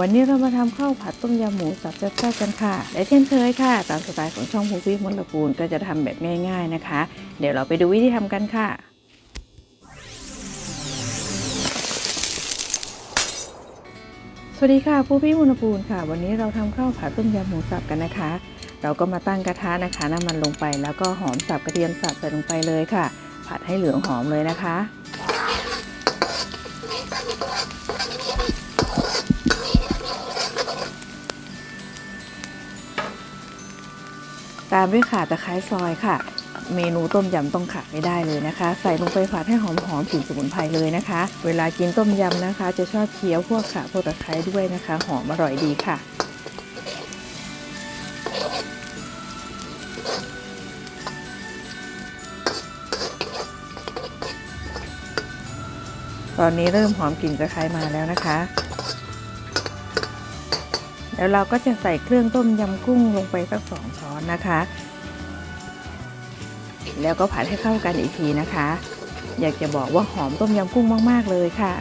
วันนี้เรามาทำข้าวผัดต้มยำหมูสับแซ่บๆกันค่ะ และเช่นเคยค่ะ ตามสไตล์ของช่องภูพี่มลกูลก็จะทำแบบง่ายๆนะคะ เดี๋ยวเราไปดูวิธีทำกันค่ะ สวัสดีค่ะผู้พี่มุนปูนค่ะ วันนี้เราทำข้าวผัดต้มยำหมูสับกันนะคะ เราก็มาตั้งกระทะนะคะน้ำมันลงไปแล้วก็หอมสับกระเทียมสับใส่ลงไปเลยค่ะ ผัดให้เหลืองหอมเลยนะคะ ตามด้วยข่าตะไคร้ซอยค่ะ เมนูต้มยำต้องขาดไม่ได้เลยนะคะ ใส่ลงไปผัดให้หอมๆกลิ่นสมุนไพรเลยนะคะ เวลากินต้มยำนะคะ จะชอบเคี้ยวพวกข่าพวกตะไคร้ด้วยนะคะ หอมอร่อยดีค่ะ ตอนนี้เริ่มหอมกลิ่นตะไคร้มาแล้วนะคะ แล้วเราก็จะใส่เครื่องต้มยำกุ้งลงไปสักสองช้อนนะคะ แล้วก็ผัดให้เข้ากันอีกทีนะคะ อยากจะบอกว่าหอมต้มยำกุ้งมาก ๆ เลยค่ะ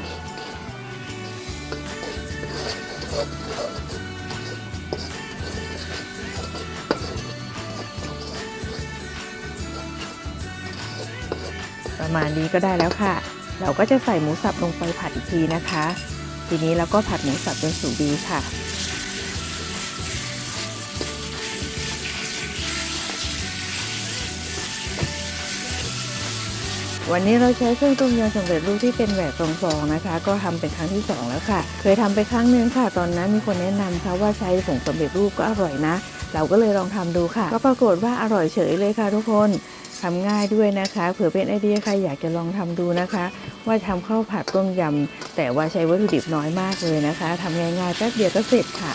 ประมาณนี้ก็ได้แล้วค่ะ เราก็จะใส่หมูสับลงไปผัดอีกทีนะคะ ทีนี้เราก็ผัดหมูสับจนสุกดีค่ะ วันนี้เราใช้เครื่องต้มยำสำเร็จรูปที่เป็นแบบทรงฟองนะคะ ก็ทำเป็นครั้งที่สองแล้วค่ะ เคยทำไปครั้งหนึ่งค่ะ ตอนนั้นมีคนแนะนำค่ะว่าใช้ผงสำเร็จรูปก็อร่อยนะ เราก็เลยลองทำดูค่ะ ก็ปรากฏว่าอร่อยเฉยเลยค่ะทุกคนทำง่ายด้วยนะคะ เผื่อเป็นไอเดียใครอยากจะลองทำดูนะคะ ว่าทำข้าวผัดต้มยำแต่ว่าใช้วัตถุดิบน้อยมากเลยนะคะทำง่ายๆแป๊บเดียวก็เสร็จค่ะ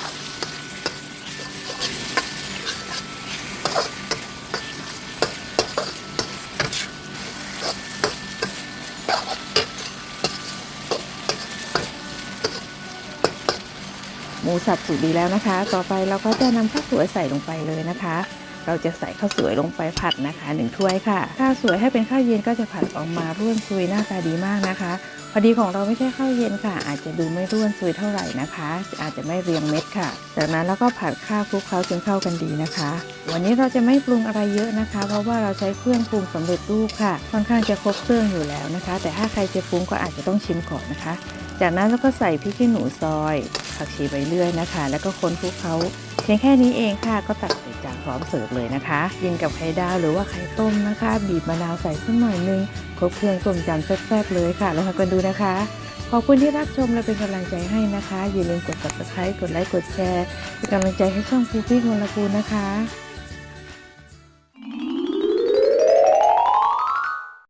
หมูสับสุกดีแล้วนะคะ ต่อไปเราก็จะนำข้าวสวยใส่ลงไปเลยนะคะ เราจะใส่ข้าวสวยลงไปผัดนะคะหนึ่งถ้วยค่ะ ข้าวสวยให้เป็นข้าวเย็นก็จะผัดออกมาร่วนซุยหน้าตาดีมากนะคะ พอดีของเราไม่ใช่ข้าวเย็นค่ะ อาจจะดูไม่ร่วนซุยเท่าไหร่นะคะ อาจจะไม่เรียงเม็ดค่ะ จากนั้นเราก็ผัดข้าวคลุกเคล้าจนเข้ากันดีนะคะ วันนี้เราจะไม่ปรุงอะไรเยอะนะคะ เพราะว่าเราใช้เครื่องปรุงสำเร็จรูปค่ะ ค่อนข้างจะครบเครื่องอยู่แล้วนะคะ แต่ถ้าใครจะปรุงก็อาจจะต้องชิมก่อนนะคะ จากนั้นเราก็ใส่พริกขี้หนูซอยผักชีใบเลื่อยนะคะ แล้วก็คนคลุกเขาเพียงแค่นี้เองค่ะ ก็ตักใส่จานพร้อมเสิร์ฟเลยนะคะ กินกับไข่ดาวหรือว่าไข่ต้มนะคะ บีบมะนาวใส่สักหน่อยนึงครบเครื่องต้มยำแซ่บๆเลยค่ะลองทำกันดูนะคะขอบคุณที่รับชมและเป็นกำลังใจให้นะคะ อย่าลืมกด subscribe กดไลค์ กดแชร์ เป็นกำลังใจให้ช่องภูพี่คนละกูนะคะ